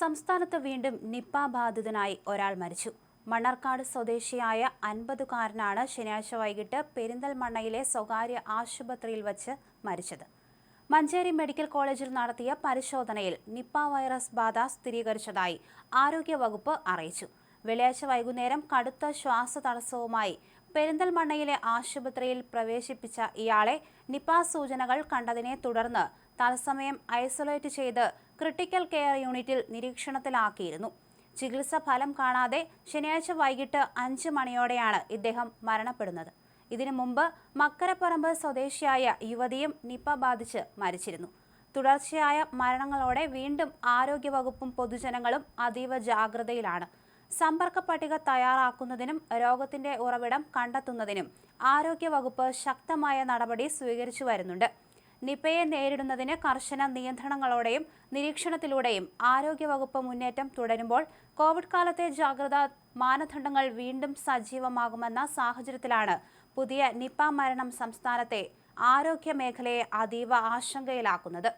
സംസ്ഥാനത്ത് വീണ്ടും നിപ്പ ബാധിതനായി ഒരാൾ മരിച്ചു. മണ്ണാർക്കാട് സ്വദേശിയായ അൻപതുകാരനാണ് ശനിയാഴ്ച വൈകിട്ട് പെരിന്തൽമണ്ണയിലെ സ്വകാര്യ ആശുപത്രിയിൽ വച്ച് മരിച്ചത്. മഞ്ചേരി മെഡിക്കൽ കോളേജിൽ നടത്തിയ പരിശോധനയിൽ നിപ്പ വൈറസ് ബാധ സ്ഥിരീകരിച്ചതായി ആരോഗ്യവകുപ്പ് അറിയിച്ചു. വെള്ളിയാഴ്ച വൈകുന്നേരം കടുത്ത ശ്വാസ തടസ്സവുമായി പെരിന്തൽമണ്ണയിലെ ആശുപത്രിയിൽ പ്രവേശിപ്പിച്ച ഇയാളെ നിപ്പ സൂചനകൾ കണ്ടതിനെ തുടർന്ന് തത്സമയം ഐസൊലേറ്റ് ചെയ്ത് ക്രിട്ടിക്കൽ കെയർ യൂണിറ്റിൽ നിരീക്ഷണത്തിലാക്കിയിരുന്നു. ചികിത്സ ഫലം കാണാതെ ശനിയാഴ്ച വൈകിട്ട് അഞ്ച് മണിയോടെയാണ് ഇദ്ദേഹം മരണപ്പെടുന്നത്. ഇതിനു മുമ്പ് മക്കരപ്പറമ്പ് സ്വദേശിയായ യുവതിയും നിപ്പ ബാധിച്ച് മരിച്ചിരുന്നു. തുടർച്ചയായ മരണങ്ങളോടെ വീണ്ടും ആരോഗ്യവകുപ്പും പൊതുജനങ്ങളും അതീവ ജാഗ്രതയിലാണ്. സമ്പർക്ക പട്ടിക തയ്യാറാക്കുന്നതിനും രോഗത്തിന്റെ ഉറവിടം കണ്ടെത്തുന്നതിനും ആരോഗ്യവകുപ്പ് ശക്തമായ നടപടി സ്വീകരിച്ചു വരുന്നുണ്ട്. നിപയെ നേരിടുന്നതിന് കർശന നിയന്ത്രണങ്ങളോടെയും നിരീക്ഷണത്തിലൂടെയും ആരോഗ്യവകുപ്പ് മുന്നേറ്റം തുടരുമ്പോൾ കോവിഡ് കാലത്തെ ജാഗ്രതാ മാനദണ്ഡങ്ങൾ വീണ്ടും സജീവമാകുമെന്ന സാഹചര്യത്തിലാണ് പുതിയ നിപ മരണം സംസ്ഥാനത്തെ ആരോഗ്യ മേഖലയെ അതീവ ആശങ്കയിലാക്കുന്നത്.